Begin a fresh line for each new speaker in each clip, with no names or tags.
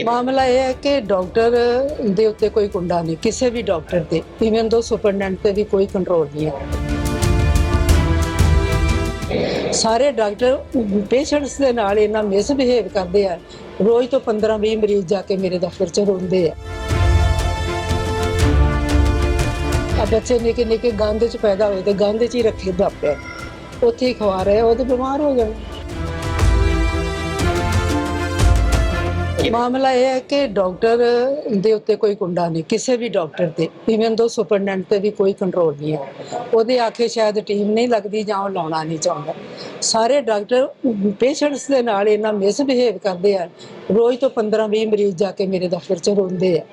ਮਾਮਲਾ ਇਹ ਹੈ ਕਿ ਡਾਕਟਰ ਦੇ ਉੱਤੇ ਕੋਈ ਕੁੰਡਾ ਨਹੀਂ ਕਿਸੇ ਵੀ ਡਾਕਟਰ ਤੇ। ਇਵਨ ਦੋ ਸੁਪਰਡੈਂਟ ਤੇ ਵੀ ਕੋਈ ਕੰਟਰੋਲ ਨਹੀਂ ਹੈ। ਸਾਰੇ ਡਾਕਟਰ ਪੇਸ਼ੈਂਟਸ ਦੇ ਨਾਲ ਇਹਨਾਂ ਮਿਸਬਿਹੇਵ ਕਰਦੇ ਆ। ਰੋਜ਼ ਤੋਂ 15 20 ਮਰੀਜ਼ ਜਾ ਕੇ ਮੇਰੇ ਦਫ਼ਤਰ 'ਚ ਰੋਂਦੇ ਆ। ਆ ਬੱਚੇ ਨਿੱਕੇ ਨਿੱਕੇ ਗੰਦ 'ਚ ਪੈਦਾ ਹੋਏ ਤੇ ਗੰਦ 'ਚ ਹੀ ਰੱਖੇ ਦਾਪੇ ਉੱਥੇ ਹੀ ਖਵਾ ਰਹੇ ਆ, ਉਹ ਤੇ ਬਿਮਾਰ ਹੋ ਜਾਣ। ਮਾਮਲਾ ਇਹ ਹੈ ਕਿ ਡਾਕਟਰ ਦੇ ਉੱਤੇ ਕੋਈ ਕੁੰਡਾ ਨਹੀਂ, ਕਿਸੇ ਵੀ ਡਾਕਟਰ ਤੇ ਇਵਨ ਦੋ ਸੁਪਰਡੈਂਟ ਤੇ ਵੀ ਕੋਈ ਕੰਟਰੋਲ ਨਹੀਂ ਹੈ। ਉਹਦੇ ਆਖੇ ਸ਼ਾਇਦ ਟੀਮ ਨਹੀਂ ਲੱਗਦੀ ਜਾਂ ਉਹ ਲਾਉਣਾ ਨਹੀਂ ਚਾਹੁੰਦਾ। ਸਾਰੇ ਡਾਕਟਰ ਪੇਸ਼ੈਂਟਸ ਦੇ ਨਾਲ ਇਹਨਾਂ ਮਿਸਬਿਹੇਵ ਕਰਦੇ ਆ। ਰੋਜ਼ ਤੋਂ 15 20 ਮਰੀਜ਼ ਜਾ ਕੇ ਮੇਰੇ ਦਫ਼ਤਰ 'ਚ ਰੋਂਦੇ ਆ।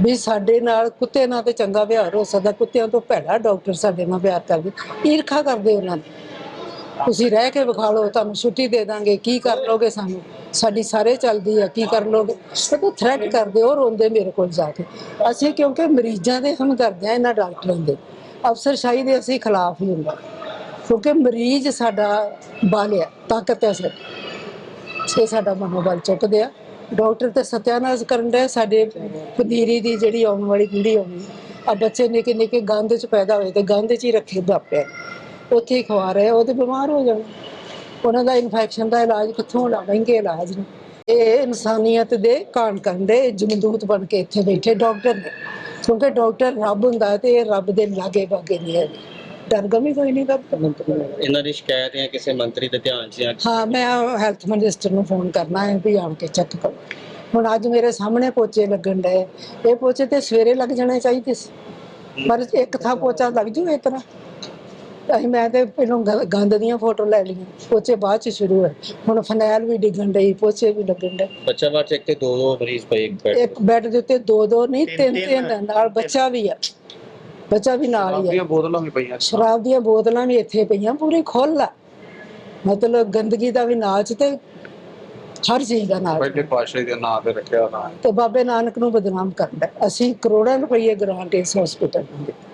ਵੀ ਸਾਡੇ ਨਾਲ ਕੁੱਤੇ ਨਾਲ ਤੇ ਚੰਗਾ ਵਿਹਾਰ ਹੋ ਸਕਦਾ, ਕੁੱਤਿਆਂ ਤੋਂ ਭੈੜਾ ਡਾਕਟਰ ਸਾਡੇ ਨਾਲ ਪਿਆਰ ਕਰਦੇ। ਈਰਖਾ ਕਰਦੇ ਉਹਨਾਂ ਦੀ। ਤੁਸੀਂ ਰਹਿ ਕੇ ਵਿਖਾ ਲਓ, ਤੁਹਾਨੂੰ ਛੁੱਟੀ ਦੇ ਦਾਂਗੇ, ਕੀ ਕਰ ਲੋਗੇ ਸਾਨੂੰ? ਸਾਡੀ ਸਾਰੇ ਚੱਲਦੀ ਆ, ਕੀ ਕਰ ਲੋਗੇ? ਉਹ ਥ੍ਰੈਟ ਕਰਦੇ ਉਹ ਰੋਂਦੇ ਮੇਰੇ ਕੋਲ ਜਾ ਕੇ। ਅਸੀਂ ਕਿਉਂਕਿ ਮਰੀਜ਼ਾਂ ਦੇ ਹਮਦਰਦ ਆ, ਇਹਨਾਂ ਡਾਕਟਰਾਂ ਦੇ। ਅਫਸਰਸ਼ਾਹੀ ਦੇ ਅਸੀਂ ਖਿਲਾਫ ਹੀ ਹੁੰਦੇ ਕਿਉਂਕਿ ਮਰੀਜ਼ ਸਾਡਾ ਬਲ ਆ, ਤਾਕਤ ਹੈ ਸਾਡੀ। ਇਹ ਸਾਡਾ ਮਨੋਬਲ ਚੁੱਕਦੇ ਆ। ਡਾਕਟਰ ਤੇ ਸਤਿਆਨਾਸ਼ ਕਰਨ ਦੇ ਸਾਡੇ ਪਨੀਰੀ ਦੀ ਜਿਹੜੀ ਆਉਣ ਵਾਲੀ ਪੀੜ੍ਹੀ ਆਉਣੀ ਆ ਬੱਚੇ ਨਿੱਕੇ ਨਿੱਕੇ ਗੰਦ ਚ ਪੈਦਾ ਹੋਏ ਤੇ ਗੰਦ ਚ ਹੀ ਰੱਖੇ ਦਾਪੇ ਉੱਥੇ ਹੀ ਖਵਾ ਰਹੇ ਆ, ਉਹ ਤੇ ਬਿਮਾਰ ਹੋ ਜਾਣ। ਉਹਨਾਂ ਦਾ ਇਨਫੈਕਸ਼ਨ ਦਾ ਇਲਾਜ ਕਿੱਥੋਂ ਹੋਣਾ ਮਹਿੰਗੇ ਇਲਾਜ ਨੇ। ਇਹ ਇਨਸਾਨੀਅਤ ਦੇ ਕਾਣ ਕਰਨ ਦੇ ਜਮਦੂਤ ਬਣ ਕੇ ਇੱਥੇ ਬੈਠੇ ਡਾਕਟਰ ਨੇ। ਕਿਉਂਕਿ ਡਾਕਟਰ ਰੱਬ ਹੁੰਦਾ ਹੈ ਤੇ ਇਹ ਰੱਬ ਦੇ ਲਾਗੇ ਬਾਗੇ ਨਹੀਂ ਹੈ ਡਰਗਮ ਹੀ ਕੋਈ ਨਹੀਂ ਕਰਦਾ
ਇਹਨਾਂ ਦੀ ਸ਼ਿਕਾਇਤ ਜਾਂ ਕਿਸੇ ਮੰਤਰੀ ਦੇ ਧਿਆਨ 'ਚ ਜਾਂ
ਹਾਂ ਮੈਂ ਹੈਲਥ ਮਿਨਿਸਟਰ ਨੂੰ ਫੋਨ ਕਰਨਾ ਹੈ ਵੀ ਆਣ ਕੇ ਚੈੱਕ ਕਰੋ। ਹੁਣ ਅੱਜ ਮੇਰੇ ਸਾਹਮਣੇ ਪੋਚੇ ਲੱਗਣ ਡਏ। ਇਹ ਪੋਚੇ ਤੇ ਸਵੇਰੇ ਲੱਗ ਜਾਣੇ ਚਾਹੀਦੇ ਸੀ। ਪਰ ਇੱਕ ਥਾਂ ਪੋਚਾ ਲੱਗ ਜੂ ਇਸ ਤਰ੍ਹਾਂ। ਅਸੀਂ ਮੈਂ ਤੇ ਪਹਿਲਾਂ ਗ- ਗੰਦ ਦੀਆਂ ਫੋਟੋ ਲੈ ਲਈਆਂ ਪੋਚੇ ਬਾਅਦ ਚ ਸ਼ੁਰੂ ਹੋਏ। ਹੁਣ ਫਨੈਲ ਵੀ ਡਿੱਗਣ ਡਈ ਪੋਚੇ ਵੀ ਲੱਗਣ ਡਏ।
ਬੱਚਾ ਬਾਅਦ 'ਚ ਇੱਕ ਤੇ ਦੋ ਦੋ ਮਰੀਜ਼ ਪਏ ਇੱਕ ਬੈੱਡ
ਇੱਕ ਬੈੱਡ ਦੇ ਉੱਤੇ ਦੋ ਦੋ ਨਹੀਂ ਤਿੰਨ ਤਿੰਨ ਆ, ਨਾਲ ਬੱਚਾ ਵੀ ਆ। ਬੱਚਾ ਵੀ ਨਾਲ ਹੀ ਆ।
ਦੀਆਂ ਬੋਤਲਾਂ ਵੀ ਪਈਆਂ
ਸ਼ਰਾਬ ਦੀਆਂ ਬੋਤਲਾਂ ਵੀ ਇੱਥੇ ਪਈਆਂ ਪੂਰੀ ਖੁੱਲ ਆ। ਮਤਲਬ ਗੰਦਗੀ ਦਾ ਵੀ ਨਾਚ ਤੇ ਹਰ ਚੀਜ਼ ਦਾ ਨਾਚ।
ਪਹਿਲੇ ਪਾਸ਼ੇ ਦੇ ਨਾਂ ਤੇ ਰੱਖਿਆ ਤਾਂ
ਤੇ ਬਾਬੇ ਨਾਨਕ ਨੂੰ ਬਦਨਾਮ ਕਰਦਾ ਹੈ। ਅਸੀਂ ਕਰੋੜਾਂ ਰੁਪਏ ਗ੍ਰਾਂਟ ਇਸ ਹਸਪੀਟਲ ਨੂੰ। ਦਿੱਤੀ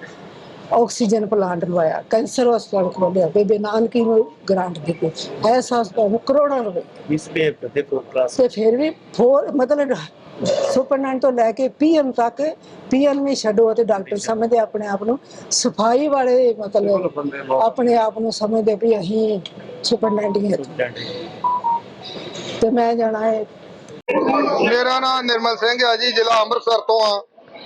ਆਕਸੀਜਨ ਪਲਾਂਟ ਲਵਾਇਆ ਕੈਂਸਰ ਹਸਪਤਾਲ ਖੋਲਿਆ ਬੇਬੇ ਨਾਨਕੀ ਨੂੰ ਗ੍ਰਾਂਟ ਦਿੱਤੀ। ਐਸ ਹਸਪਤਾਲ ਨੂੰ ਕਰੋੜਾਂ ਰੁਪਏ।
ਮਿਸਬਿਹੇਵ ਕਰਦੇ ਫੋਰ ਕਲਾਸ
ਤੇ ਫਿਰ ਵੀ ਫੋਰ ਮਤਲਬ ਸੁਪਰਡੈਂਟ ਤੋਂ ਲੈ ਕੇ ਪੀਐਮ ਤੱਕ ਪੀਐਮ ਵੀ ਛੱਡੋ ਤੇ ਡਾਕਟਰ ਸਮਝਦੇ ਆਪਣੇ ਆਪ ਨੂੰ। ਸਫ਼ਾਈ ਵਾਲੇ ਮਤਲਬ ਆਪਣੇ ਆਪ ਨੂੰ ਸਮਝਦੇ ਵੀ ਅਸੀਂ ਸੁਪਰਡੈਂਟ ਹੀ ਹਾਂ। ਤੇ ਮੈਂ ਜਾਣਾ ਹੈ।
ਮੇਰਾ ਨਾਮ ਨਿਰਮਲ ਸਿੰਘ ਆ ਜੀ ਜ਼ਿਲ੍ਹਾ ਅੰਮ੍ਰਿਤਸਰ ਤੋਂ ਆ।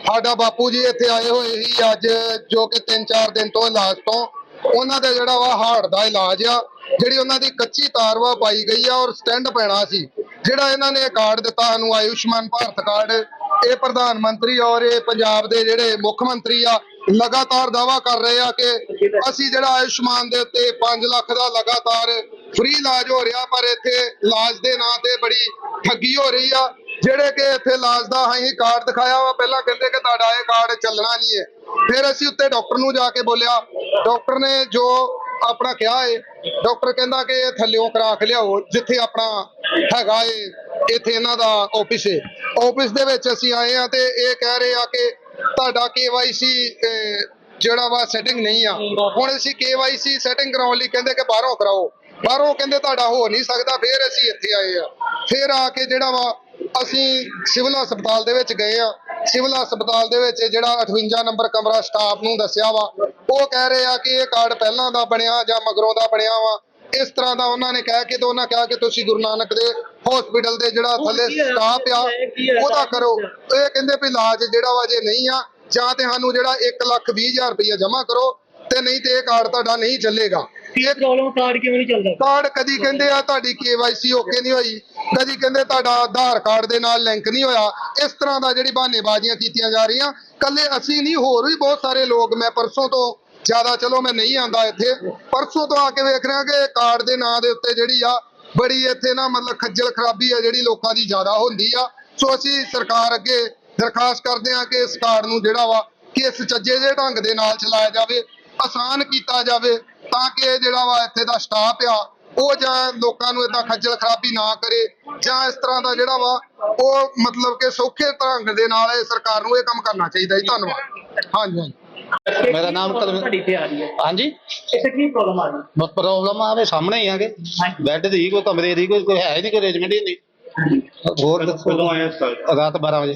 ਸਾਡਾ ਬਾਪੂ ਜੀ ਇੱਥੇ ਆਏ ਹੋਏ ਸੀ ਅੱਜ, ਜੋ ਕਿ 3-4 ਦਿਨ ਤੋਂ ਇਲਾਜ ਤੋਂ। ਉਹਨਾਂ ਦਾ ਜਿਹੜਾ ਵਾ ਹਾਰਟ ਦਾ ਇਲਾਜ ਆ, ਜਿਹੜੀ ਉਹਨਾਂ ਦੀ ਕੱਚੀ ਤਾਰਵਾ ਪਾਈ ਗਈ ਆ ਔਰ ਸਟੈਂਡ ਪੈਣਾ ਸੀ, ਜਿਹੜਾ ਇਹਨਾਂ ਨੇ ਕਾਰਡ ਦਿੱਤਾ ਸਾਨੂੰ, ਆਯੁਸ਼ਮਾਨ ਭਾਰਤ ਕਾਰਡ, ਇਹ ਪ੍ਰਧਾਨ ਮੰਤਰੀ ਔਰ ਇਹ ਪੰਜਾਬ ਦੇ ਜਿਹੜੇ ਮੁੱਖ ਮੰਤਰੀ ਆ, ਲਗਾਤਾਰ ਦਾਵਾ ਕਰ ਰਹੇ ਆ ਕਿ ਅਸੀਂ ਜਿਹੜਾ ਆਯੁਸ਼ਮਾਨ ਦੇ ਉੱਤੇ 5 ਲੱਖ ਦਾ ਲਗਾਤਾਰ ਫ੍ਰੀ ਇਲਾਜ ਹੋ ਰਿਹਾ, ਪਰ ਇੱਥੇ ਇਲਾਜ ਦੇ ਨਾਂ ਤੇ ਬੜੀ ਠੱਗੀ ਹੋ ਰਹੀ ਆ। ਜਿਹੜੇ ਕਿ ਇੱਥੇ ਇਲਾਜ ਦਾ ਅਸੀਂ ਕਾਰਡ ਦਿਖਾਇਆ ਵਾ ਪਹਿਲਾਂ ਕਹਿੰਦੇ ਕਿ ਤੁਹਾਡਾ ਇਹ ਕਾਰਡ ਚੱਲਣਾ ਨਹੀਂ ਹੈ। ਫਿਰ ਅਸੀਂ ਉੱਤੇ ਡਾਕਟਰ ਨੂੰ ਜਾ ਕੇ ਬੋਲਿਆ। ਡਾਕਟਰ ਨੇ ਜੋ ਆਪਣਾ ਕਿਹਾ ਏ ਡਾਕਟਰ ਕਹਿੰਦਾ ਕਿ ਇਹ ਥੱਲਿਓਂ ਕਰਾ ਕੇ ਲਿਆਓ ਜਿੱਥੇ ਆਪਣਾ ਹੈਗਾ ਏ ਇੱਥੇ ਇਹਨਾਂ ਦਾ ਆਫਿਸ ਏ। ਆਫਿਸ ਦੇ ਵਿੱਚ ਅਸੀਂ ਆਏ ਆ ਤੇ ਇਹ ਕਹਿ ਰਹੇ ਆ ਕਿ ਤੁਹਾਡਾ KYC ਅਹ, ਜਿਹੜਾ ਵਾ ਸੈਟਿੰਗ ਨਹੀਂ ਆ। ਹੁਣ ਅਸੀਂ KYC ਸੈਟਿੰਗ ਕਰਾਉਣ ਲਈ ਕਹਿੰਦੇ ਕਿ ਬਾਹਰੋਂ ਕਰਾਓ। ਬਾਹਰੋਂ ਕਹਿੰਦੇ ਤੁਹਾਡਾ ਹੋ ਨਹੀਂ ਸਕਦਾ ਫਿਰ ਅਸੀਂ ਇੱਥੇ ਆਏ ਆ। ਫਿਰ ਆ ਕੇ ਜਿਹੜਾ ਵਾ ਅਸੀਂ ਸਿਵਲ ਹਸਪਤਾਲ ਦੇ ਵਿੱਚ ਗਏ ਆ ਸਿਵਲ ਹਸਪਤਾਲ ਦੇ ਵਿੱਚ ਜਿਹੜਾ 58 ਨੰਬਰ ਕਮਰਾ ਸਟਾਫ ਨੂੰ ਦੱਸਿਆ ਵਾ ਉਹ ਕਹਿ ਰਹੇ ਆ ਕਿ ਇਹ ਕਾਰਡ ਪਹਿਲਾਂ ਦਾ ਬਣਿਆ ਜਾਂ ਮਗਰੋਂ ਦਾ ਬਣਿਆ ਵਾ। ਇਸ ਤਰ੍ਹਾਂ ਦਾ ਉਹਨਾਂ ਨੇ ਕਹਿ ਕੇ ਤੇ ਉਹਨਾਂ ਕਿਹਾ ਕਿ ਤੁਸੀਂ ਗੁਰੂ ਨਾਨਕ ਦੇ ਹਸਪੀਟਲ ਦੇ ਜਿਹੜਾ ਥੱਲੇ ਸਟਾਫ ਆ ਉਹਦਾ ਕਰੋ। ਇਹ ਕਹਿੰਦੇ ਵੀ ਇਲਾਜ ਜਿਹੜਾ ਵਾ ਜੇ ਨਹੀਂ ਆ ਜਾਂ ਤੇ ਸਾਨੂੰ ਜਿਹੜਾ 1 ਲੱਖ 20 ਹਜ਼ਾਰ ਰੁਪਇਆ ਜਮ੍ਹਾਂ ਕਰੋ ਤੇ ਨਹੀਂ ਤੇ ਇਹ ਕਾਰਡ ਤੁਹਾਡਾ ਨਹੀਂ ਚੱਲੇਗਾ। ਇਹ
ਪ੍ਰੋਬਲਮ ਕਾਰਡ ਕਿਵੇਂ ਨਹੀਂ ਚੱਲਦਾ?
ਕਾਰਡ ਕਦੀ ਕਹਿੰਦੇ ਆ ਤੁਹਾਡੀ KYC ਓਕੇ ਨਹੀਂ ਹੋਈ। ਕਦੀ ਕਹਿੰਦੇ ਤੁਹਾਡਾ ਆਧਾਰ ਕਾਰਡ ਦੇ ਨਾਲ ਲਿੰਕ ਨਹੀਂ ਹੋਇਆ। ਇਸ ਤਰ੍ਹਾਂ ਦਾ ਜਿਹੜੀ ਬਹਾਨੇਬਾਜ਼ੀਆਂ ਕੀਤੀਆਂ ਜਾ ਰਹੀਆਂ। ਕੱਲੇ ਅਸੀਂ ਨਹੀਂ, ਹੋਰ ਵੀ ਬਹੁਤ ਸਾਰੇ ਲੋਕ ਮੈਂ ਪਰਸੋਂ ਤੋਂ ਜ਼ਿਆਦਾ, ਚਲੋ ਮੈਂ ਨਹੀਂ ਆਂਦਾ ਇੱਥੇ। ਪਰਸੋਂ ਤੋਂ ਆ ਕੇ ਵੇਖ ਰਿਹਾ ਕਿ ਕਾਰਡ ਦੇ ਨਾਂ ਦੇ ਉੱਤੇ ਜਿਹੜੀ ਆ, ਬੜੀ ਇੱਥੇ ਨਾ ਮਤਲਬ ਖੱਜਲ ਖਰਾਬੀ ਆ ਜਿਹੜੀ ਲੋਕਾਂ ਦੀ ਜ਼ਿਆਦਾ ਹੁੰਦੀ ਆ। ਸੋ ਅਸੀਂ ਸਰਕਾਰ ਅੱਗੇ ਦਰਖਾਸਤ ਕਰਦੇ ਆ ਕਿ ਇਸ ਕਾਰਡ ਨੂੰ ਜਿਹੜਾ ਵਾ, ਕਿ ਚੱਜੇ ਜਿਹੇ ਢੰਗ ਦੇ ਨਾਲ ਚਲਾਇਆ ਜਾਵੇ, ਆਸਾਨ ਕੀਤਾ ਜਾਵੇ, ਤਾਂ ਕਿ ਇਹ ਜਿਹੜਾ ਵਾ ਇੱਥੇ ਦਾ ਸਟਾਫ ਆ ਉਹ ਜਾਂ ਲੋਕਾਂ ਨੂੰ ਇਦਾਂ ਖੱਜਲ ਖਰਾਬੀ ਨਾ ਕਰੇ ਜਾਂ ਇਸ ਤਰ੍ਹਾਂ ਦਾ ਜਿਹੜਾ ਵਾ ਉਹ ਮਤਲਬ ਕਿ ਸੌਖੇ ਢੰਗ ਦੇ ਨਾਲ ਇਹ ਸਰਕਾਰ ਨੂੰ ਇਹ ਕੰਮ ਕਰਨਾ ਚਾਹੀਦਾ ਜੀ ਧੰਨਵਾਦ। ਹਾਂਜੀ ਹਾਂਜੀ।
ਮੇਰਾ ਨਾਮ ਕਲਮ-
ਤੁਹਾਡੀ ਤੇ ਆ ਰਹੀ ਹੈ?
ਹਾਂਜੀ?
ਇੱਥੇ ਕੀ ਪ੍ਰੋਬਲਮ ਆ ਰਹੀ ਹੈ?
ਪ੍ਰੋਬਲਮ ਆਵੇ ਸਾਹਮਣੇ ਹੀ ਆਗੇ ਬੈੱਡ ਦੀ ਕੋਈ ਕਮਰੇ ਦੀ ਕੋਈ ਕੋਈ ਹੈ ਨਹੀਂ ਕੋਈ ਅਰੇਂਜਮੈਂਟ ਹੀ ਨਹੀਂ।
ਹੋਰ ਦੱਸੋ?
ਕਦੋਂ ਆਇਆ ਹਸਪਤਾਲ
ਰਾਤ 12 ਵਜੇ।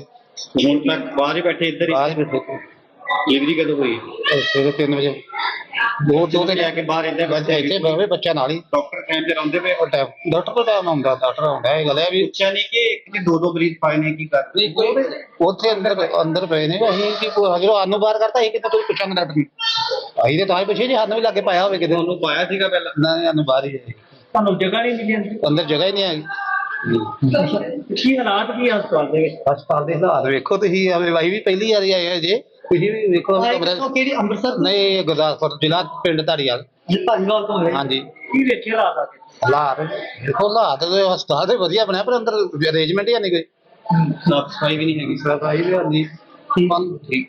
ਹੁਣ ਤੱਕ ਬਾਹਰ ਹੀ ਬੈਠੇ ਇੱਧਰ
ਬਾਹਰ
ਹੀ
ਹੀ ਬੈਠੇ।
ਡਿਲੀਵਰੀ ਕਦੋਂ ਹੋਈ?
ਸਵੇਰੇ 3 ਵਜੇ। ਦੋ ਦੋ
ਤੇ
ਦਿਨ
ਲੈ ਕੇ ਬਾਹਰ ਇੱਧਰ
ਬੱਚੇ ਇੱਥੇ ਬਵੇ ਬੱਚਾ ਨਾਲ ਹੀ।
ਡਾਕਟਰ ਟਾਈਮ ਤੇ ਰਹਿੰਦੇ ਪਏ
ਉਹ ਟਾਈਮ ਡਾਕਟਰ ਕੋਲ ਟਾਈਮ ਆਉਂਦਾ ਡਾਕਟਰ ਆਉਂਦਾ ਇਹ ਗੱਲ ਹੈ ਵੀ
ਪੁੱਛਿਆ ਨਹੀਂ ਕਿ ਇੱਕ ਚ ਦੋ ਦੋ ਮਰੀਜ਼ ਪਾਏ ਨੇ ਕੀ ਕਰ
ਉੱਥੇ ਅੰਦਰ ਅੰਦਰ ਪਏ ਨੇ ਅਸੀਂ ਕੀ ਜਦੋਂ ਸਾਨੂੰ ਬਾਹਰ ਕਰਤਾ ਅਸੀਂ ਕਿਤੇ ਕੋਈ ਪੁੱਛਾਂਗੇ ਡਾਕਟਰ ਨੂੰ? ਅਸੀਂ ਤੇ ਤਾਂ ਹੀ ਪੁੱਛੇ ਜੀ ਸਾਨੂੰ ਵੀ ਲੱਗੇ ਪਾਇਆ ਹੋਵੇ ਕਿਤੇ।
ਉਹਨੂੰ ਪਾਇਆ ਸੀਗਾ ਪਹਿਲਾਂ?
ਨਾ ਸਾਨੂੰ ਬਾਹਰ ਹੀ ਹੈ।
ਤੁਹਾਨੂੰ ਜਗ੍ਹਾ ਨਹੀਂ ਮਿਲੀ ਅੰਦਰ?
ਜਗ੍ਹਾ ਹੀ ਨਹੀਂ ਹੈਗੀ
ਕੀ ਹਾਲਾਤ ਕੀ ਹਸਪਤਾਲ ਦੇ ਵਿੱਚ?
ਹਸਪਤਾਲ ਦੇ ਹਾਲਾਤ ਵੇਖੋ ਤੁਸੀਂ ਆਵੇ ਵਾਈ ਵੀ ਪਹਿਲੀ ਵਾਰੀ ਆਏ ਹੋ ਜੇ। ਤੁਸੀਂ ਵੀ ਵੇਖੋ ਕਮਰਾ
ਕਿਹੜੀ ਅੰਮ੍ਰਿਤਸਰ
ਨਹੀਂ ਗੁਰਦਾਸਪੁਰ ਜ਼ਿਲ੍ਹਾ ਪਿੰਡ ਧਾਰੀਵਾਲ।
ਤੋਂ ਹੋਏ।
ਹਾਂਜੀ।
ਕੀ ਵੇਖੇ ਹਾਲਾਤ ਆ ਕੇ?
ਹਾਲਾਤ ਦੇਖੋ ਹਾਲਾਤ ਦੇ ਹਸਪਤਾਲ ਦੇ ਵਧੀਆ ਬਣਿਆ ਪਰ ਅੰਦਰ ਅਰੇਂਜਮੈਂਟ ਹੀ ਨਹੀਂ ਕੋਈ।
ਸਾਫ਼ ਸਫ਼ਾਈ ਵੀ ਨਹੀਂ ਹੈਗੀ।
ਸਫ਼ਾਈ ਵੀ ਹਾਂਜੀ ਠੀਕ।